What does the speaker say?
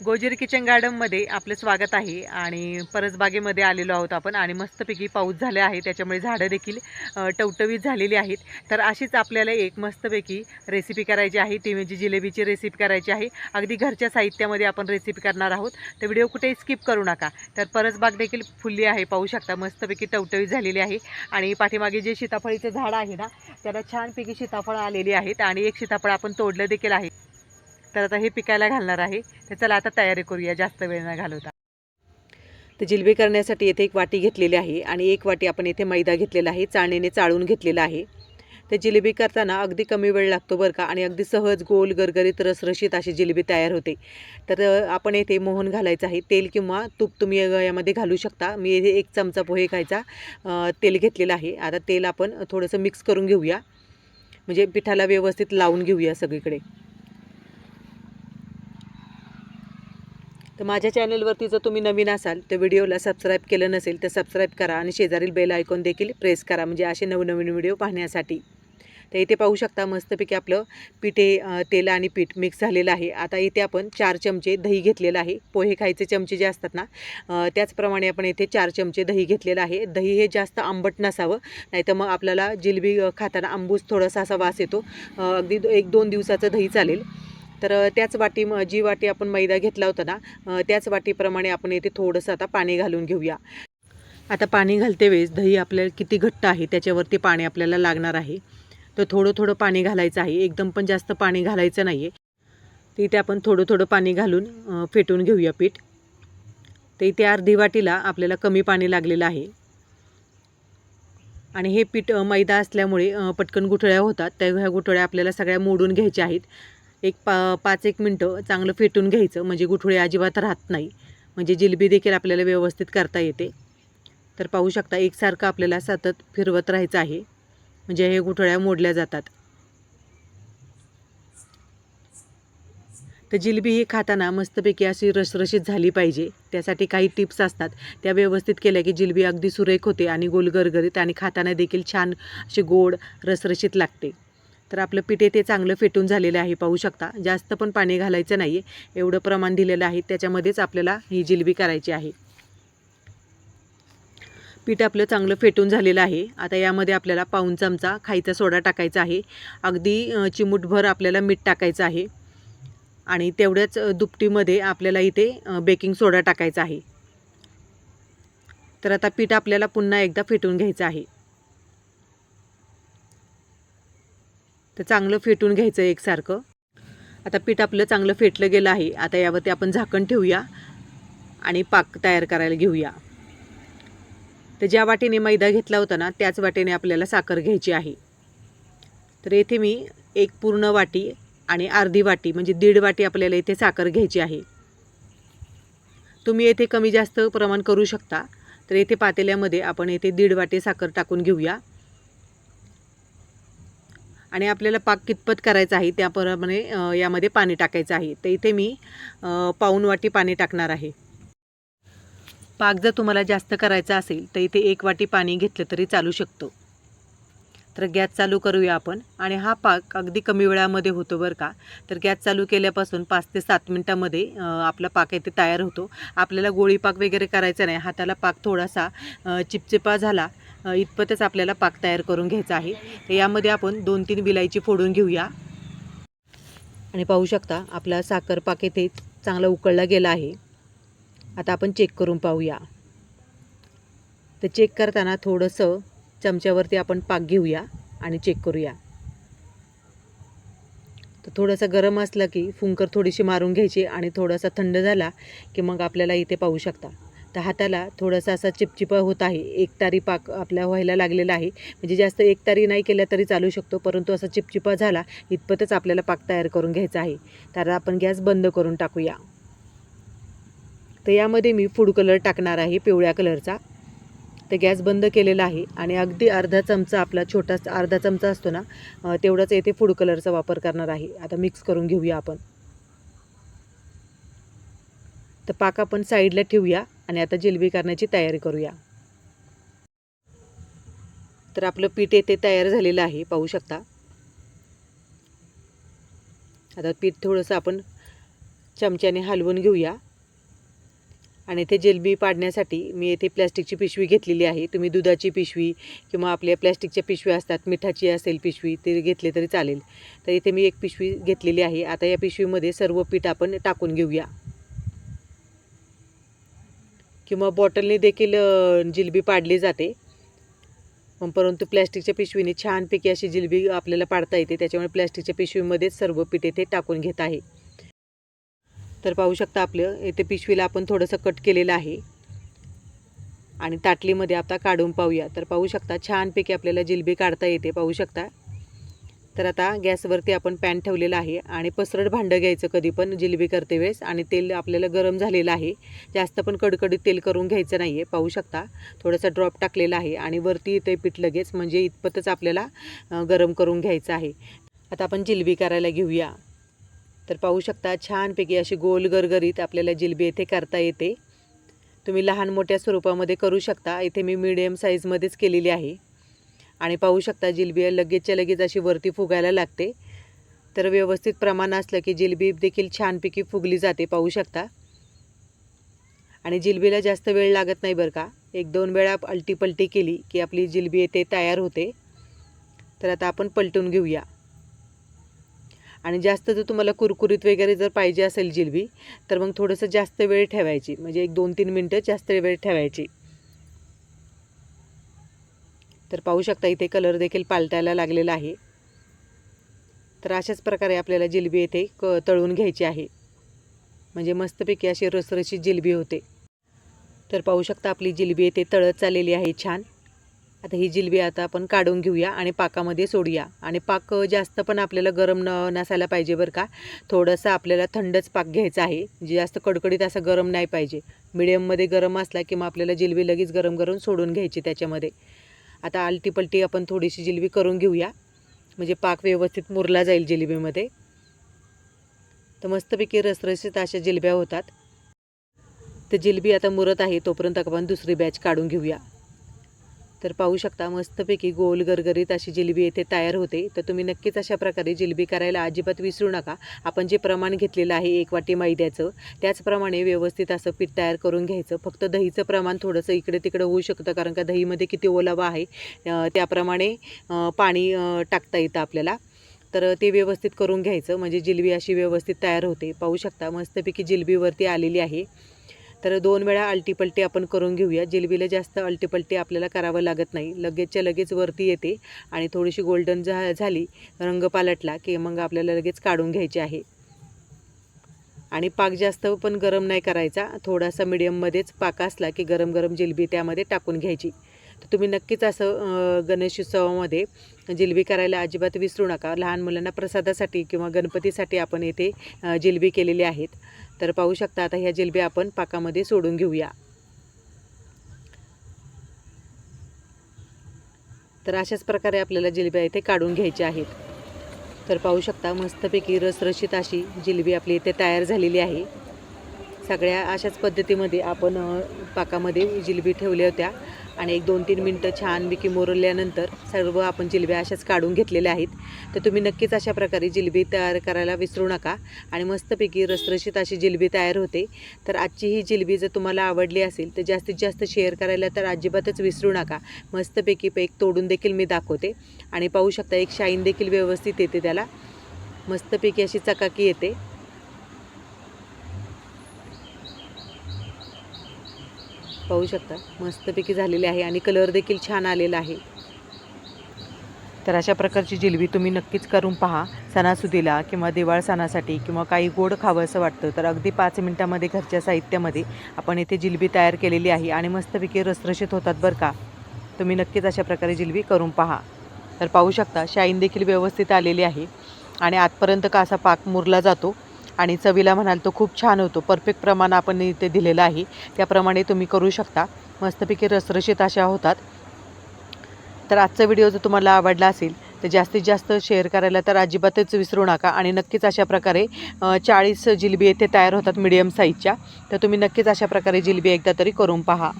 गोजेरी kitchen गार्डनमध्ये आपलं स्वागत आहे आणि परसबागेमध्ये आलेलो आहोत आपण आणि मस्तपैकी पाऊस झाले आहे त्याच्यामुळे झाडं देखील टवटवीत झालेली आहेत. तर अशीच आपल्याला एक मस्तपैकी रेसिपी करायची आहे ती म्हणजे जिलेबीची रेसिपी करायची आहे. अगदी घरच्या साहित्यामध्ये आपण रेसिपी करणार आहोत. तर व्हिडिओ कुठेही स्किप करू नका. तर परसबाग देखील फुलली आहे पाहू शकता मस्तपैकी टवटवीत झालेली आहे. आणि पाठीमागे जे सीताफळीचं झाड आहे ना त्याला छानपैकी सीताफळं आलेली आहेत आणि एक सीताफळ आपण तोडलं देखील आहे. तर आता हे पिकायला घालणार आहे. तर चला आता तयारी करूया. जास्त वेळ न घालवता. तर जिलबी करण्यासाठी येथे एक वाटी घेतलेली आहे आणि एक वाटी आपण येथे मैदा घेतलेला आहे. चाळणीने चाळून घेतलेला आहे. तर जिलेबी करताना अगदी कमी वेळ लागतो बरं का आणि अगदी सहज गोल गरगरीत रसरशीत अशी जिलेबी तयार होते. तर आपण येथे मोहन घालायचं आहे. तेल किंवा तूप तुम्ही यामध्ये घालू शकता. मी येथे एक चमचा पोहे खायचा तेल घेतलेलं आहे. आता तेल आपण थोडंसं मिक्स करून घेऊया. म्हणजे पिठाला व्यवस्थित लावून घेऊया सगळीकडे. तर माझ्या चॅनलवरती जर तुम्ही नवीन असाल तर व्हिडिओला सबस्क्राईब केलं नसेल तर सबस्क्राईब करा आणि शेजारील बेल आयकॉन देखील प्रेस करा म्हणजे असे नवनवीन व्हिडिओ पाहण्यासाठी. तर इथे पाहू शकता मस्तपैकी आपलं पिठे तेल आणि पीठ मिक्स झालेलं आहे. आता इथे आपण चार चमचे दही घेतलेलं आहे. पोहे खायचे चमचे जे असतात ना त्याचप्रमाणे आपण इथे चार चमचे दही घेतलेलं आहे. दही हे जास्त आंबट नसावं नाहीतर मग आपल्याला जिलबी खाताना आंबूस थोडासा असा वास येतो. अगदी एक दोन दिवसाचं दही चालेल. तर त्याच वाटी जी वाटी आपण मैदा घेतला होता ना त्याच वाटीप्रमाणे आपण इथे थोडंसं आता पाणी घालून घेऊया. आता पाणी घालते वेळेस दही आपल्याला किती घट्ट आहे त्याच्यावरती पाणी आपल्याला लागणार आहे. तर थोडं थोडं पाणी घालायचं आहे एकदम पण जास्त पाणी घालायचं नाही आहे तर इथे आपण थोडं थोडं पाणी घालून फेटून घेऊया पीठ. तर इथे अर्धी वाटीला आपल्याला कमी पाणी लागलेलं आहे. आणि हे पीठ मैदा असल्यामुळे पटकन गुठळ्या होतात. त्या ह्या गुठळ्या आपल्याला सगळ्या मोडून घ्यायच्या आहेत. एक पा पाच एक मिनटं चांगलं फेटून घ्यायचं. म्हणजे गुठळे अजिबात राहत नाही. म्हणजे जिलबी देखील आपल्याला व्यवस्थित करता येते. तर पाहू शकता एकसारखं आपल्याला सतत फिरवत राहायचं आहे. म्हणजे हे गुठळ्या मोडल्या जातात. तर जिलबी ही खाताना मस्तपैकी अशी रसरशीत झाली पाहिजे. त्यासाठी काही टिप्स असतात. त्या व्यवस्थित केल्या की जिलबी अगदी सुरेख होते आणि गोलगरगरीत आणि खाताना देखील छान अशी गोड रसरशीत लागते. तर आपलं पिठे ते चांगलं फेटून झालेलं आहे पाहू शकता. जास्त पण पाणी घालायचं नाही आहे एवढं प्रमाण दिलेलं आहे. त्याच्यामध्येच आपल्याला ही जिलबी करायची आहे. पीठ आपलं चांगलं फेटून झालेलं आहे. आता यामध्ये आपल्याला पाऊण चमचा खायचा सोडा टाकायचा आहे. अगदी चिमूटभर आपल्याला मीठ टाकायचं आहे. आणि तेवढ्याच दुपटीमध्ये आपल्याला इथे बेकिंग सोडा टाकायचा आहे. तर आता पीठ आपल्याला पुन्हा एकदा फेटून घ्यायचं आहे. तर चांगलं फेटून घ्यायचं एकसारखं. आता पीठ आपलं चांगलं फेटलं गेलं आहे. आता यावरती आपण झाकण ठेवूया आणि पाक तयार करायला घेऊया. तर ज्या वाटेने मैदा घेतला होता ना त्याच वाटेने आपल्याला साखर घ्यायची आहे. तर येथे मी एक पूर्ण वाटी आणि अर्धी वाटी म्हणजे दीड वाटी आपल्याला इथे साखर घ्यायची आहे. तुम्ही येथे कमी जास्त प्रमाण करू शकता. तर येथे पातेल्यामध्ये आपण येथे दीड वाटी साखर टाकून घेऊया. आणि आपल्याला पाक कितपत करायचा आहे त्याप्रमाणे म्हणजे, यामध्ये पाणी टाकायचं आहे. तर इथे मी पाऊन वाटी पाणी टाकणार आहे. पाक जर तुम्हाला जास्त करायचा असेल तर इथे एक वाटी पाणी घेतलं तरी चालू शकतो. तर गॅस चालू करूया आपण. आणि हा पाक अगदी कमी वेळामध्ये होतो बरं का. तर गॅस चालू केल्यापासून पाच ते सात मिनटामध्ये आपला पाक इथे तयार होतो. आपल्याला गोळी पाक वगैरे करायचा नाही. हाताला पाक थोडासा चिपचिपा झाला इतपतच आपल्याला पाक तयार करून घ्यायचा आहे. तर यामध्ये आपण दोन तीन विलायची फोडून घेऊया. आणि पाहू शकता आपला साखर पाक इथे चांगला उकळला गेला आहे. आता आपण चेक करून पाहूया. तर चेक करताना थोडंसं चमच्यावरती आपण पाक घेऊया आणि चेक करूया. तर थोडंसं गरम असलं की फुंकर थोडीशी मारून घ्यायची आणि थोडासा थंड झाला की मग आपल्याला इथे पाहू शकता. तर हाताला थोडासा असा चिपचिपा होत आहे. एक तारी पाक आपल्या व्हायला लागलेला आहे. म्हणजे जास्त एक तारी नाही केला तरी चालू शकतो. परंतु असा चिपचिपा झाला इतपतच आपल्याला पाक तयार करून घ्यायचा आहे. तर आपण गॅस बंद करून टाकूया. तर यामध्ये मी फूड कलर टाकणार आहे पिवळ्या कलरचा. तर गॅस बंद केलेला आहे आणि अगदी अर्धा चमचा आपला छोटा अर्धा चमचा असतो ना तेवढाच येथे फूड कलरचा वापर करणार आहे. आता मिक्स करून घेऊया आपण. तर पाक आपण साईडला ठेवूया आणि आता जिलबी करण्याची तयारी करूया. तर आपलं पीठ येथे तयार झालेलं आहे पाहू शकता. आता पीठ थोडंसं आपण चमच्याने हलवून घेऊया. आणि इथे जिलबी पाडण्यासाठी मी येथे प्लॅस्टिकची पिशवी घेतलेली आहे. तुम्ही दुधाची पिशवी किंवा आपल्या प्लॅस्टिकच्या पिशव्या असतात मिठाची असेल पिशवी ते घेतले तरी चालेल. तर इथे मी एक पिशवी घेतलेली आहे. आता या पिशवीमध्ये सर्व पीठ आपण टाकून घेऊया. किंवा बॉटलने देखील जिलबी पाडली जाते. परंतु प्लॅस्टिकच्या पिशवीने छानपैकी अशी जिलबी आपल्याला पाडता येते. त्याच्यामुळे प्लॅस्टिकच्या पिशवीमध्येच सर्व पीठ येथे टाकून घेत आहे. तर पाहू शकता आपलं येथे पिशवीला आपण थोडंसं कट केलेलं आहे. आणि ताटलीमध्ये आता काढून पाहूया. तर पाहू शकता छानपैकी आपल्याला जिलबी काढता येते. पाहू शकता. तर आता गॅसवरती आपण पॅन ठेवलेला आहे आणि पसरट भांडं घ्यायचं कधी पण जिलबी करते वेळेस. आणि तेल आपल्याला गरम झालेलं आहे. जास्त पण कडकडीत तेल करून घ्यायचं नाही आहे पाहू शकता. थोडंसं ड्रॉप टाकलेला आहे आणि वरती येते पीठ लगेच म्हणजे इतपतच आपल्याला गरम करून घ्यायचं आहे. आता आपण जिलबी करायला घेऊया. तर पाहू शकता छानपैकी अशी गोल गरगरीत आपल्याला जिलबी येथे करता येते. तुम्ही लहान मोठ्या स्वरूपामध्ये करू शकता. इथे मी मिडियम साईजमध्येच केलेली आहे. आणि पाहू शकता जिलबी लगेचच्या लगेच अशी वरती फुगायला लागते. तर व्यवस्थित प्रमाण असलं की जिलबी देखील छानपैकी फुगली जाते पाहू शकता. आणि जिलबीला जास्त वेळ लागत नाही बरं का. एक दोन वेळा अलटी पलटी केली की आपली जिलबी येते तयार होते. तर आता आपण पलटून घेऊया. आणि जास्त जर तुम्हाला कुरकुरीत वगैरे जर पाहिजे असेल जिलबी तर मग थोडंसं जास्त वेळ ठेवायची. म्हणजे एक दोन तीन मिनटं जास्त वेळ ठेवायची. तर पाहू शकता इथे कलर देखील पालटायला लागलेला आहे. तर अशाच प्रकारे आपल्याला जिलबी येथे क तळून घ्यायची आहे. म्हणजे मस्तपैकी अशी रसरशी जिलबी होते. तर पाहू शकता आपली जिलबी येथे तळत चाललेली आहे छान. आता ही जिलबी आता आपण काढून घेऊया आणि पाकामध्ये सोडूया. आणि पाक जास्त पण आपल्याला गरम न नसायला पाहिजे बरं का. थोडंसं आपल्याला थंडच पाक घ्यायचा आहे. जे जास्त कडकडीत असं गरम नाही पाहिजे. मिडियममध्ये गरम असला किंवा आपल्याला जिलबी लगेच गरम करून सोडून घ्यायची त्याच्यामध्ये. आता आलटीपलटी आपण थोडीशी जिलबी करून घेऊया. म्हणजे पाक व्यवस्थित मुरला जाईल जिलेबीमध्ये. तर मस्तपैकी रसरशीत अशा जिलब्या होतात. तर जिलबी आता मुरत आहे तोपर्यंत आपण दुसरी बॅच काढून घेऊया. तर पाहू शकता मस्तपैकी गोल गरगरीत अशी जिलबी येथे तयार होते. तर तुम्ही नक्कीच अशा प्रकारे जिलबी करायला अजिबात विसरू नका. आपण जे प्रमाण घेतलेलं आहे एक वाटी मैद्याचं त्याचप्रमाणे व्यवस्थित असं पीठ तयार करून घ्यायचं. फक्त दहीचं प्रमाण थोडंसं इकडे तिकडे होऊ शकतं कारण का दहीमध्ये किती ओलावा आहे त्याप्रमाणे पाणी टाकता येतं आपल्याला. तर ते व्यवस्थित करून घ्यायचं. म्हणजे जिलबी अशी व्यवस्थित तयार होते. पाहू शकता मस्तपैकी जिलबीवरती आलेली आहे. तर दोन वेळा अल्टीपलटी आपण करून घेऊया. जिलबीला जास्त अल्टीपलटी आपल्याला करावं लागत नाही. लगेचच्या लगेच वरती येते आणि थोडीशी गोल्डन झा झाली रंग पालटला की मग आपल्याला लगेच काढून घ्यायची आहे. आणि पाक जास्त पण गरम नाही करायचा. थोडासा मिडियममध्येच पाक असला की गरम गरम जिलबी त्यामध्ये टाकून घ्यायची. तर तुम्ही नक्कीच असं गणेश उत्सवामध्ये जिलबी करायला अजिबात विसरू नका. लहान मुलांना प्रसादासाठी किंवा गणपतीसाठी आपण येथे जिलबी केलेली आहेत. तर पाहू शकता आता ह्या जिलब्या आपण पाकामध्ये सोडून घेऊया. तर अशाच प्रकारे आपल्याला जिलब्या इथे काढून घ्यायच्या आहेत. तर पाहू शकता मस्तपैकी रसरशीत अशी जिलबी आपली इथे तयार झालेली आहे. सगळ्या अशाच पद्धतीमध्ये आपण पाकामध्ये जिलबी ठेवल्या होत्या. आणि एक दोन तीन मिनटं छानपैकी मोरल्यानंतर सर्व आपण जिलब्या अशाच काढून घेतलेल्या आहेत. तर तुम्ही नक्कीच अशा प्रकारे जिलबी तयार करायला विसरू नका. आणि मस्तपैकी रसरशीत अशी जिलबी तयार होते. तर आजची ही जिलबी जर तुम्हाला आवडली असेल तर जास्तीत जास्त शेअर करायला तर अजिबातच विसरू नका. मस्तपैकी पेक तोडून देखील मी दाखवते. आणि पाहू शकता एक शाईन देखील व्यवस्थित येते त्याला. मस्तपैकी अशी चकाकी येते. पाहू शकता. मस्तपैकी झालेली आहे आणि कलर देखील छान आलेला आहे. तर अशा प्रकारची जिलबी तुम्ही नक्कीच करून पहा. सणासुदीला किंवा दिवाळ सणासाठी किंवा काही गोड खावं असं वाटतं तर अगदी पाच मिनटामध्ये घरच्या साहित्यामध्ये आपण इथे जिलबी तयार केलेली आहे आणि मस्तपैकी रसरशीत होतात बरं का. तुम्ही नक्कीच अशा प्रकारे जिलबी करून पहा. तर पाहू शकता शाईन देखील व्यवस्थित आलेली आहे आणि आतपर्यंत का असा पाक मुरला जातो. आणि चवीला म्हणाल तो खूप छान होतो. परफेक्ट प्रमाण आपण इथे दिलेलं आहे. त्याप्रमाणे तुम्ही करू शकता. मस्तपैकी रसरशीत अशा होतात. तर आजचा व्हिडिओ जर तुम्हाला आवडला असेल तर जास्तीत जास्त शेअर करायला तर अजिबातच विसरू नका. आणि नक्कीच अशा प्रकारे चाळीस जिलबी येथे तयार होतात मिडियम साईजच्या तर तुम्ही नक्कीच अशा प्रकारे जिलबी एकदा तरी करून पहा.